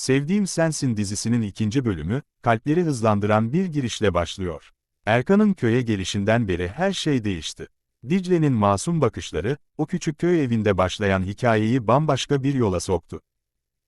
Sevdiğim Sensin dizisinin ikinci bölümü, kalpleri hızlandıran bir girişle başlıyor. Erkan'ın köye gelişinden beri her şey değişti. Dicle'nin masum bakışları, o küçük köy evinde başlayan hikayeyi bambaşka bir yola soktu.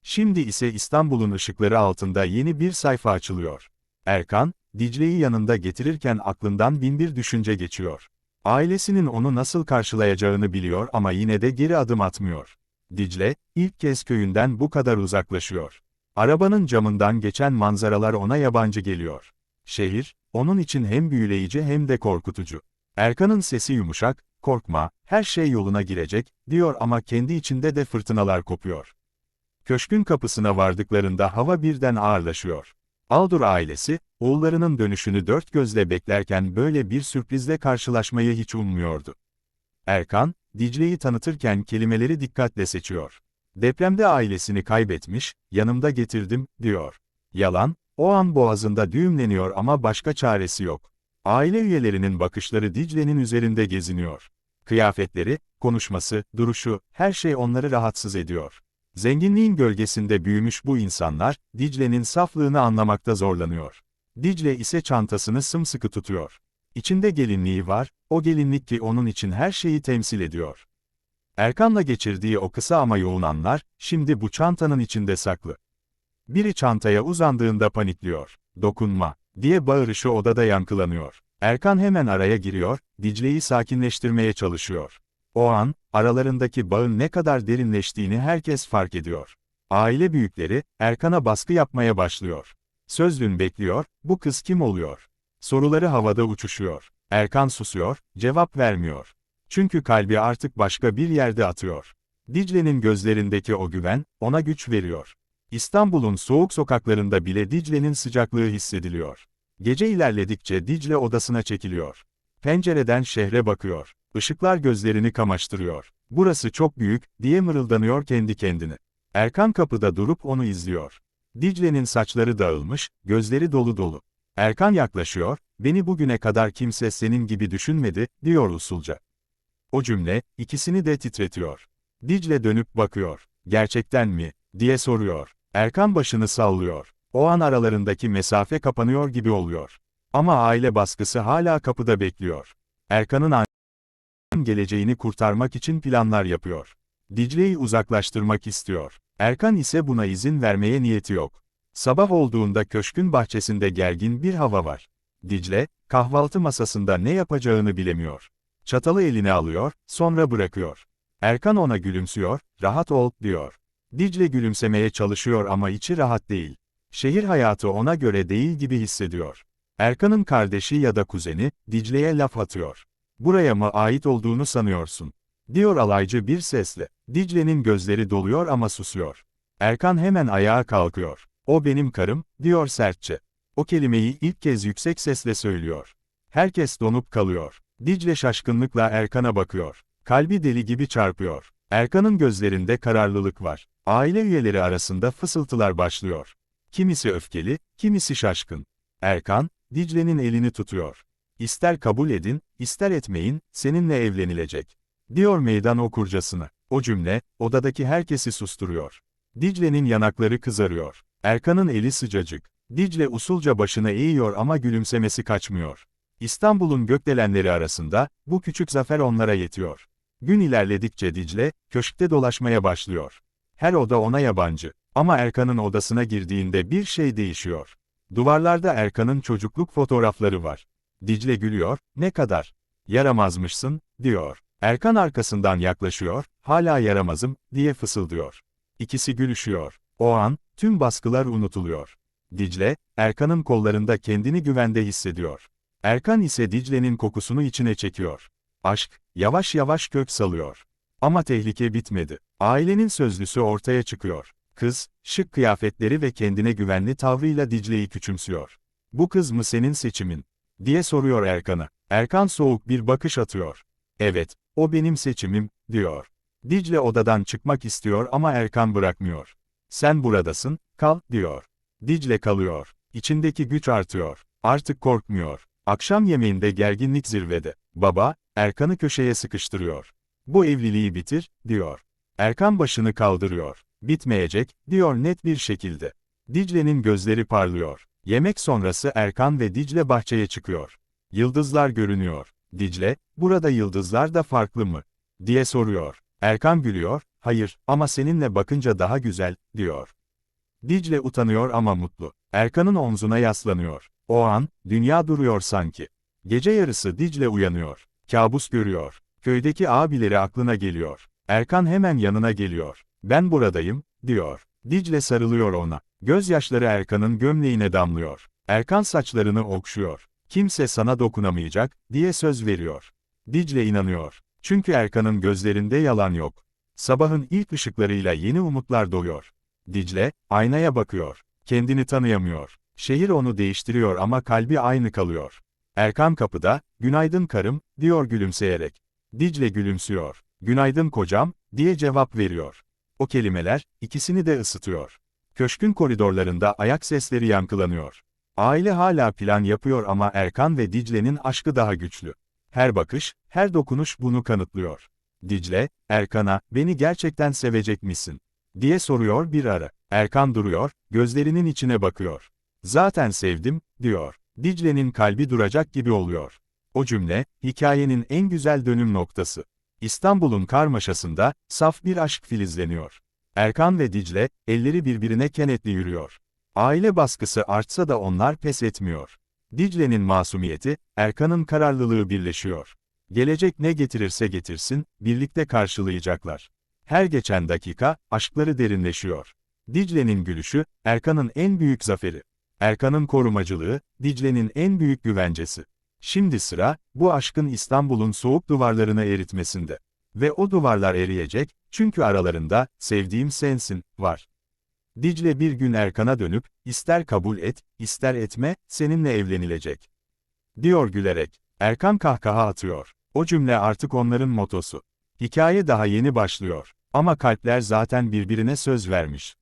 Şimdi ise İstanbul'un ışıkları altında yeni bir sayfa açılıyor. Erkan, Dicle'yi yanında getirirken aklından binbir düşünce geçiyor. Ailesinin onu nasıl karşılayacağını biliyor ama yine de geri adım atmıyor. Dicle, ilk kez köyünden bu kadar uzaklaşıyor. Arabanın camından geçen manzaralar ona yabancı geliyor. Şehir, onun için hem büyüleyici hem de korkutucu. Erkan'ın sesi yumuşak, korkma, her şey yoluna girecek, diyor ama kendi içinde de fırtınalar kopuyor. Köşkün kapısına vardıklarında hava birden ağırlaşıyor. Aldur ailesi, oğullarının dönüşünü dört gözle beklerken böyle bir sürprizle karşılaşmayı hiç ummuyordu. Erkan, Dicle'yi tanıtırken kelimeleri dikkatle seçiyor. Depremde ailesini kaybetmiş, yanımda getirdim, diyor. Yalan, o an boğazında düğümleniyor ama başka çaresi yok. Aile üyelerinin bakışları Dicle'nin üzerinde geziniyor. Kıyafetleri, konuşması, duruşu, her şey onları rahatsız ediyor. Zenginliğin gölgesinde büyümüş bu insanlar, Dicle'nin saflığını anlamakta zorlanıyor. Dicle ise çantasını sımsıkı tutuyor. İçinde gelinliği var, o gelinlik ki onun için her şeyi temsil ediyor. Erkan'la geçirdiği o kısa ama yoğun anlar, şimdi bu çantanın içinde saklı. Biri çantaya uzandığında panikliyor. Dokunma, diye bağırışı odada yankılanıyor. Erkan hemen araya giriyor, Dicle'yi sakinleştirmeye çalışıyor. O an, aralarındaki bağın ne kadar derinleştiğini herkes fark ediyor. Aile büyükleri, Erkan'a baskı yapmaya başlıyor. Sözlün bekliyor, bu kız kim oluyor? Soruları havada uçuşuyor. Erkan susuyor, cevap vermiyor. Çünkü kalbi artık başka bir yerde atıyor. Dicle'nin gözlerindeki o güven, ona güç veriyor. İstanbul'un soğuk sokaklarında bile Dicle'nin sıcaklığı hissediliyor. Gece ilerledikçe Dicle odasına çekiliyor. Pencereden şehre bakıyor. Işıklar gözlerini kamaştırıyor. Burası çok büyük, diye mırıldanıyor kendi kendine. Erkan kapıda durup onu izliyor. Dicle'nin saçları dağılmış, gözleri dolu dolu. Erkan yaklaşıyor, beni bugüne kadar kimse senin gibi düşünmedi, diyor usulca. O cümle, ikisini de titretiyor. Dicle dönüp bakıyor. Gerçekten mi? diye soruyor. Erkan başını sallıyor. O an aralarındaki mesafe kapanıyor gibi oluyor. Ama aile baskısı hala kapıda bekliyor. Erkan'ın geleceğini kurtarmak için planlar yapıyor. Dicle'yi uzaklaştırmak istiyor. Erkan ise buna izin vermeye niyeti yok. Sabah olduğunda köşkün bahçesinde gergin bir hava var. Dicle, kahvaltı masasında ne yapacağını bilemiyor. Çatalı eline alıyor, sonra bırakıyor. Erkan ona gülümsüyor, rahat ol, diyor. Dicle gülümsemeye çalışıyor ama içi rahat değil. Şehir hayatı ona göre değil gibi hissediyor. Erkan'ın kardeşi ya da kuzeni, Dicle'ye laf atıyor. Buraya mı ait olduğunu sanıyorsun? Diyor alaycı bir sesle. Dicle'nin gözleri doluyor ama susuyor. Erkan hemen ayağa kalkıyor. O benim karım, diyor sertçe. O kelimeyi ilk kez yüksek sesle söylüyor. Herkes donup kalıyor. Dicle şaşkınlıkla Erkan'a bakıyor. Kalbi deli gibi çarpıyor. Erkan'ın gözlerinde kararlılık var. Aile üyeleri arasında fısıltılar başlıyor. Kimisi öfkeli, kimisi şaşkın. Erkan, Dicle'nin elini tutuyor. İster kabul edin, ister etmeyin, seninle evlenilecek. Diyor meydan okurcasına. O cümle, odadaki herkesi susturuyor. Dicle'nin yanakları kızarıyor. Erkan'ın eli sıcacık. Dicle usulca başını eğiyor ama gülümsemesi kaçmıyor. İstanbul'un gökdelenleri arasında, bu küçük zafer onlara yetiyor. Gün ilerledikçe Dicle, köşkte dolaşmaya başlıyor. Her oda ona yabancı. Ama Erkan'ın odasına girdiğinde bir şey değişiyor. Duvarlarda Erkan'ın çocukluk fotoğrafları var. Dicle gülüyor, ne kadar? Yaramazmışsın, diyor. Erkan arkasından yaklaşıyor, hala yaramazım, diye fısıldıyor. İkisi gülüşüyor. O an, tüm baskılar unutuluyor. Dicle, Erkan'ın kollarında kendini güvende hissediyor. Erkan ise Dicle'nin kokusunu içine çekiyor. Aşk, yavaş yavaş kök salıyor. Ama tehlike bitmedi. Ailenin sözlüsü ortaya çıkıyor. Kız, şık kıyafetleri ve kendine güvenli tavrıyla Dicle'yi küçümsüyor. Bu kız mı senin seçimin? diye soruyor Erkan'a. Erkan soğuk bir bakış atıyor. Evet, o benim seçimim, diyor. Dicle odadan çıkmak istiyor ama Erkan bırakmıyor. Sen buradasın, kal, diyor. Dicle kalıyor. İçindeki güç artıyor. Artık korkmuyor. Akşam yemeğinde gerginlik zirvede. Baba, Erkan'ı köşeye sıkıştırıyor. Bu evliliği bitir, diyor. Erkan başını kaldırıyor. Bitmeyecek, diyor net bir şekilde. Dicle'nin gözleri parlıyor. Yemek sonrası Erkan ve Dicle bahçeye çıkıyor. Yıldızlar görünüyor. Dicle, burada yıldızlar da farklı mı? diye soruyor. Erkan gülüyor, hayır, ama seninle bakınca daha güzel, diyor. Dicle utanıyor ama mutlu. Erkan'ın omzuna yaslanıyor. O an, dünya duruyor sanki. Gece yarısı Dicle uyanıyor. Kabus görüyor. Köydeki abileri aklına geliyor. Erkan hemen yanına geliyor. Ben buradayım, diyor. Dicle sarılıyor ona. Gözyaşları Erkan'ın gömleğine damlıyor. Erkan saçlarını okşuyor. Kimse sana dokunamayacak, diye söz veriyor. Dicle inanıyor. Çünkü Erkan'ın gözlerinde yalan yok. Sabahın ilk ışıklarıyla yeni umutlar doğuyor. Dicle, aynaya bakıyor. Kendini tanıyamıyor. Şehir onu değiştiriyor ama kalbi aynı kalıyor. Erkan kapıda, günaydın karım, diyor gülümseyerek. Dicle gülümsüyor. Günaydın kocam, diye cevap veriyor. O kelimeler, ikisini de ısıtıyor. Köşkün koridorlarında ayak sesleri yankılanıyor. Aile hala plan yapıyor ama Erkan ve Dicle'nin aşkı daha güçlü. Her bakış, her dokunuş bunu kanıtlıyor. Dicle, Erkan'a, beni gerçekten sevecek misin? diye soruyor bir ara. Erkan duruyor, gözlerinin içine bakıyor. Zaten sevdim, diyor. Dicle'nin kalbi duracak gibi oluyor. O cümle, hikayenin en güzel dönüm noktası. İstanbul'un karmaşasında, saf bir aşk filizleniyor. Erkan ve Dicle, elleri birbirine kenetli yürüyor. Aile baskısı artsa da onlar pes etmiyor. Dicle'nin masumiyeti, Erkan'ın kararlılığı birleşiyor. Gelecek ne getirirse getirsin, birlikte karşılayacaklar. Her geçen dakika, aşkları derinleşiyor. Dicle'nin gülüşü, Erkan'ın en büyük zaferi. Erkan'ın korumacılığı, Dicle'nin en büyük güvencesi. Şimdi sıra, bu aşkın İstanbul'un soğuk duvarlarını eritmesinde. Ve o duvarlar eriyecek, çünkü aralarında, sevdiğim sensin, var. Dicle bir gün Erkan'a dönüp, ister kabul et, ister etme, seninle evlenilecek. Diyor gülerek. Erkan kahkaha atıyor. O cümle artık onların motosu. Hikaye daha yeni başlıyor. Ama kalpler zaten birbirine söz vermiş.